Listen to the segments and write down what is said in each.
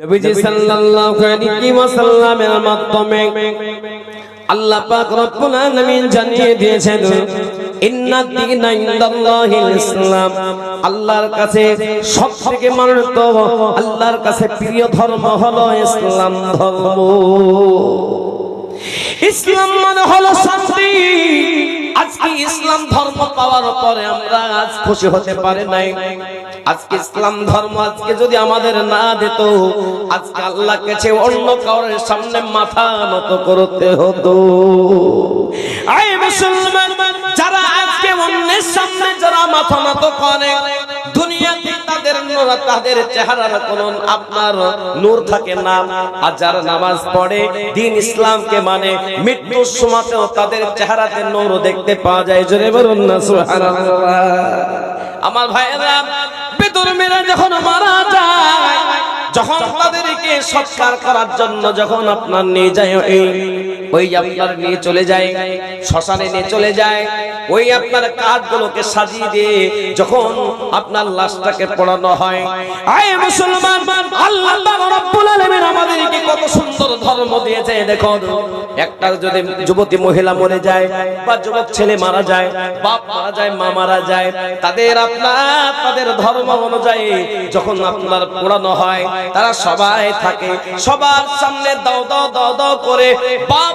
নবীজি সাল্লাল্লাহু আলাইহি ওয়াসাল্লামের মাধ্যমে আল্লাহ পাক রব্বুল আলামিন জানিয়ে দিয়েছেন ইন্না দীনা ইনদাল্লাহিল ইসলাম। আল্লাহর কাছে সবথেকে মানিত আল্লাহর কাছে প্রিয় ধর্ম হলো ইসলাম ধর্ম। ইসলাম মানে হলো শান্তি। আজকে ইসলাম ধর্ম পাওয়ার পরে আমরা আজ খুশি হতে পারে নাই। আজকে ইসলাম ধর্ম আজকে যদি আমাদের না দিত, আজকে আল্লাহ কাছে অন্য কাউরের সামনে মাথা নত করতে হতো। যারা আজকে অন্যের সামনে যারা মাথা নত করে, দুনিয়াতে তাদের চেহারার কোন আপনার নূর থাকে না। আর যারা নামাজ পড়ে, দিন ইসলামকে মানে মৃত্যুর সময়তেও তাদের চেহারাতে নূর দেখতে পাওয়া যায়। আমার ভাইয়েরা বেদরমেরা যখন মারা যায়, যখন তাদেরকে সৎকার করার জন্য যখন আপনার নিয়ে যায়, ওই আপনার নিয়ে চলে যায়, শ্মশানে নিয়ে চলে যায়, ওই আপনার কাঠগুলোকে সাজিয়ে দিয়ে যখন আপনার লাশটাকে পড়ানো হয়, আয় মুসলমান, আল্লাহ ধর্ম দিয়েছে, দেখো। একটা যদি যুবতী মহিলা মরে যায় বা যুবক ছেলে মারা যায়, বাপ মারা যায়, মা মারা যায়, তাদের আপনার, তাদের ধর্ম অনুযায়ী যখন আপনার পোড়ানো হয়, তারা সবাই থাকে। সবার সামনে দাও দাও দাও দাও করে বাপ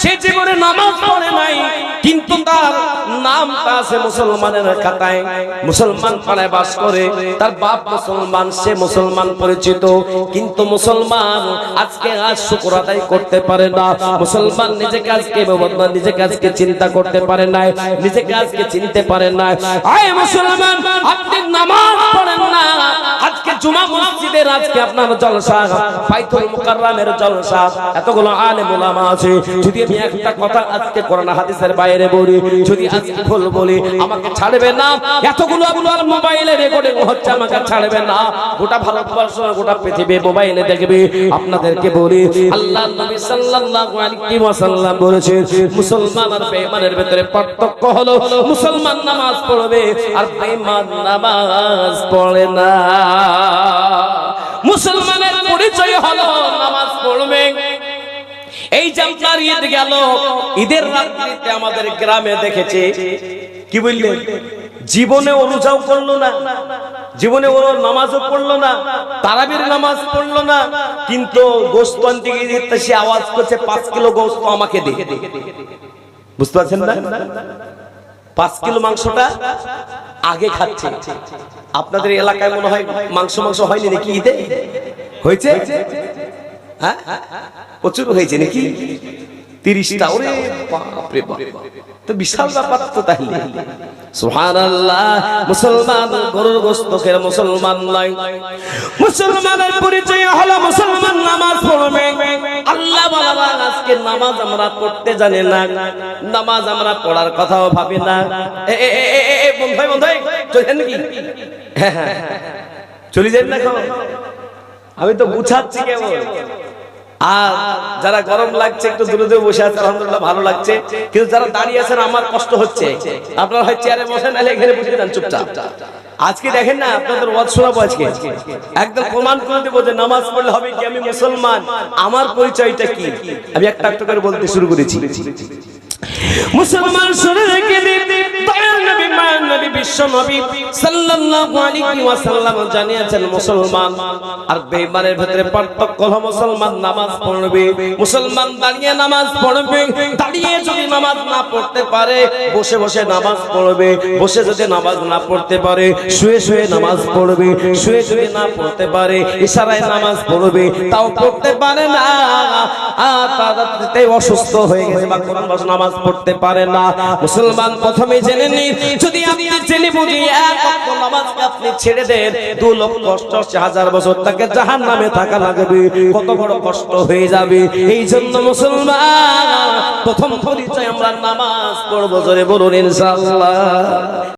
সে জীবনে নামাজ পড়ে নাই, কিন্তু তার নামটা আছে মুসলমানের খাতায়। মুসলমান পাড়ায় বাস করে, তার বাপ মুসলমান, সে মুসলমান পরিচিত, কিন্তু মুসলমান আজকে আজ শুকর আদায় করতে পারে না। মুসলমান নিজেকে আজকে নিজেকে আজকে চিন্তা করতে পারে না নিজেকে আজকে চিনতে পারে না আয় মুসলমান, আপনি নামাজ পড়েন না আজকে জুমা মসজিদের আজকে আপনার জলসা, বাইতুল মুকাররমের জলসা। এতগুলো আলেম ওলামা আছে। যদি আমি একটা কথা আজকে কোরআন হাদিসের বাইরে বলি, যদি আজকে ভুল বলি, আমাকে ছাড়বে না। এতগুলো আপনার মোবাইলে রেকর্ডিং হচ্ছে, আমাকে ছাড়বে না। গোটা ভারতবর্ষ, গোটা পৃথিবী মোবাইলে দেখবে। আপনাদেরকে বলি আল্লাহ নবী সাল্লাল্লাহু আলাইহি ওয়াসাল্লাম বলেছেন, মুসলমান আর বেঈমানের ভিতরে পার্থক্য হলো, মুসলমান নামাজ পড়বে আর বেঈমান নামাজ পড়ে না। মুসলমানের পরিচয় হলো নামাজ পড়বে। এই আপনার ঈদ গেল, ঈদের রাত্রিতে আমাদের গ্রামে দেখেছে, কি বললেন জীবনে ও রোজাও করল না, জীবনে ও নামাজও পড়ল না, তারাবির নামাজ পড়ল না, কিন্তু গোস্ত আনতে গিয়ে সে আওয়াজ করছে, পাঁচ কিলো গোস্ত আমাকে দেখে বুঝতে পারছেন না? পাঁচ কিলো মাংসটা আগে খাচ্ছে। আপনাদের এলাকায় মনে হয় মাংস মাংস হয়নি নাকি ঈদে? হয়েছে? হ্যাঁ? প্রচুর হয়েছে নাকি? তো বিশাল ব্যাপার তো মুসলমান মুসলমান মুসলমানের পরিচয় হলো মুসলমান আজকে নামাজ আমরা পড়তে জানি না। নামাজ আমরা পড়ার কথাও ভাবি না। চলেন নাকি? হ্যাঁ হ্যাঁ চলে যাই না আমি তো বুঝাচ্ছি কেমন আর যারা গরম লাগছে, একটু দূরে দূরে বসে আছে, আলহামদুলিল্লাহ ভালো লাগছে। কিন্তু যারা দাঁড়িয়ে আছেন, আমার কষ্ট হচ্ছে। আপনারা হয় চেয়ারে বসে নাহলে এখানে বসে যান চুপচাপ। আজকে দেখেন না, আপনাদের ওয়াজ শোনাবো আজকে। একদম প্রমাণ করে দেবো যে নামাজ পড়লে হবে কি, আমি মুসলমান। আমার পরিচয়টা কি? আমি একটা একটা করে বলতে শুরু করেছি। মুসলমান শুনে বসে যদি নামাজ না পড়তে পারে, শুয়ে শুয়ে নামাজ পড়বে, শুয়ে যদি না পড়তে পারে, ইশারায় নামাজ পড়বে, তাও পড়তে পারে না অসুস্থ হয়ে গেছে নামাজ পড়তে পারে না। মুসলমান প্রথমে জেনে নিন, যদি আপনি জেনে ছেড়ে দেন। দু লক্ষ অষ্টআশি হাজার বছর তাকে জাহান থাকা লাগবে। কত বড় কষ্ট হয়ে যাবে। এই জন্য মুসলমান, প্রথম পরিচয় আমরা নামাজ পড়ব, জোরে বলুন ইনশাআল্লাহ।